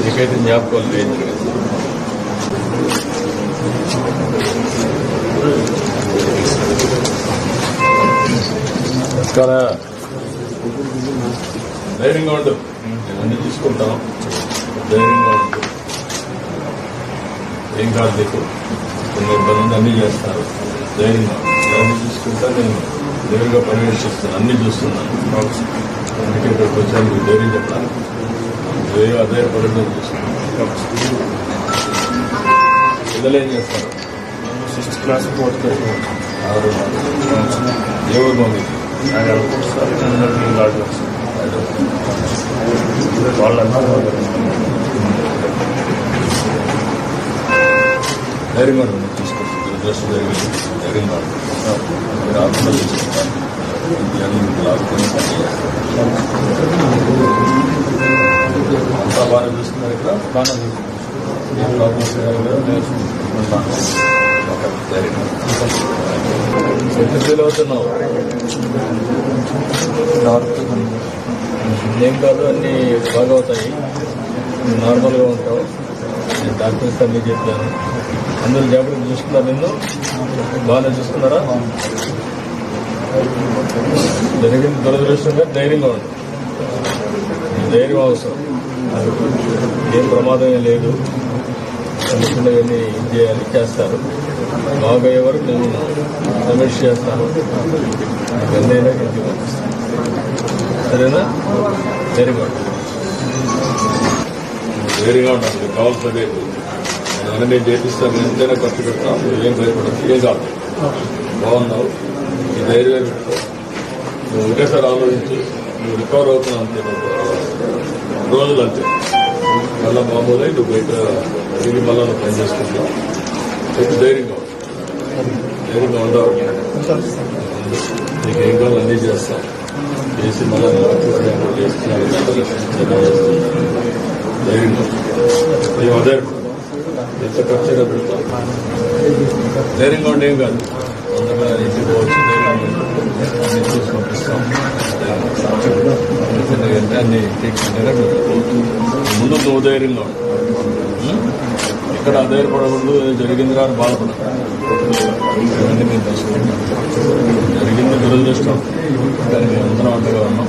నీకైతే జ్ఞాపకాలు లేదు నమస్కారా ధైర్యంగా ఉండు నేను అన్ని చూసుకుంటాం ధైర్యంగా ఉండు ఏం కాదు నీకు కొన్ని ఇబ్బంది అన్ని చేస్తారు ధైర్యంగా ఉండు. అన్ని చూసుకుంటా నేను నేరుగా పర్యవేక్షిస్తాను అన్ని చూస్తున్నాను అందుకే ఇక్కడికి వచ్చాను మీకు ధైర్యం చెప్పాను అధైర్యపడడం చూస్తున్నాను పిల్లలు ఏం చేస్తారు? సిక్స్త్ క్లాస్ ఫోర్త్ క్లాస్ ఆరు ఏ ఊరు మమ్మీ ఆయన అనుకుంటున్నారు నేను గాడు వాళ్ళు. అన్నారు ధైర్యంగా దురదృష్టం జరిగింది ధైర్యంగా. మీరు ఆత్మ తీసుకుంటాను ఇవన్నీ మీకు లాక్కొని పని చేస్తాను. అంతా చూస్తున్నారు ఇక్కడ. బాగా ఏం ఫీల్ అవుతున్నావు. ఏం కాదు అన్నీ బాగా అవుతాయి. నార్మల్గా ఉంటావు. నేను డాక్టర్స్ అన్నీ చెప్పాను. అందరూ జాగ్రత్తగా చూస్తున్నారు నిన్ను? బాగానే చూస్తున్నారా? జరిగింది దురదృష్టంగా ధైర్యంగా ఉంది. ధైర్యం అవసరం. ఏం ప్రమాదమే లేదు. అనుకున్నవన్నీ ఇది చేయాలి చేస్తారు. బాగా వరకు నేను సమీక్ష చేస్తాను. ఎన్నైనా ఇంటికి పంపిస్తాను. సరేనా? ధైర్యంగా గుడ్ ధైర్యంగా ఉండాలి. నీకు నేను నేను చేపిస్తాను. ఎంతైనా ఖర్చు పెడతాను. ఏం భయపడదు ఏం కాదు. బాగున్నావు. ఈ ధైర్యం పెట్టుకో. నువ్వు ఒకేసారి ఆలోచించి. నువ్వు రికవర్ అవుతున్నావు అంతే. రోజులు అంతే. మళ్ళా మామూలు నువ్వు బయట తిరిగి మళ్ళా నువ్వు పని చేసుకుంటావు. ధైర్యంగా ధైర్యంగా ఉండవు నీకు ఏం కావాలి అన్నీ చేస్తాం. చేసి మళ్ళీ నేను ధైర్యంగా మేము అదే ఎంత ఖర్చు పెడతాం ధైర్యంగా ఉండి ఏం కాదు. అందరూ ఇంటికి పోవచ్చు ధైర్యంగా ఉండు. అన్ని చూసి పంపిస్తాం ట్రీట్మెంట్ ముందు నువ్వు ధైర్యంగా? ఇక్కడ అధైర్యపడకూడదు జరిగింది రాని బాధపడదు ఇవన్నీ మేము తెలుసుకుంటాం. జరిగింది దురదృష్టం. కానీ మేము అందరం అండగా ఉన్నాం.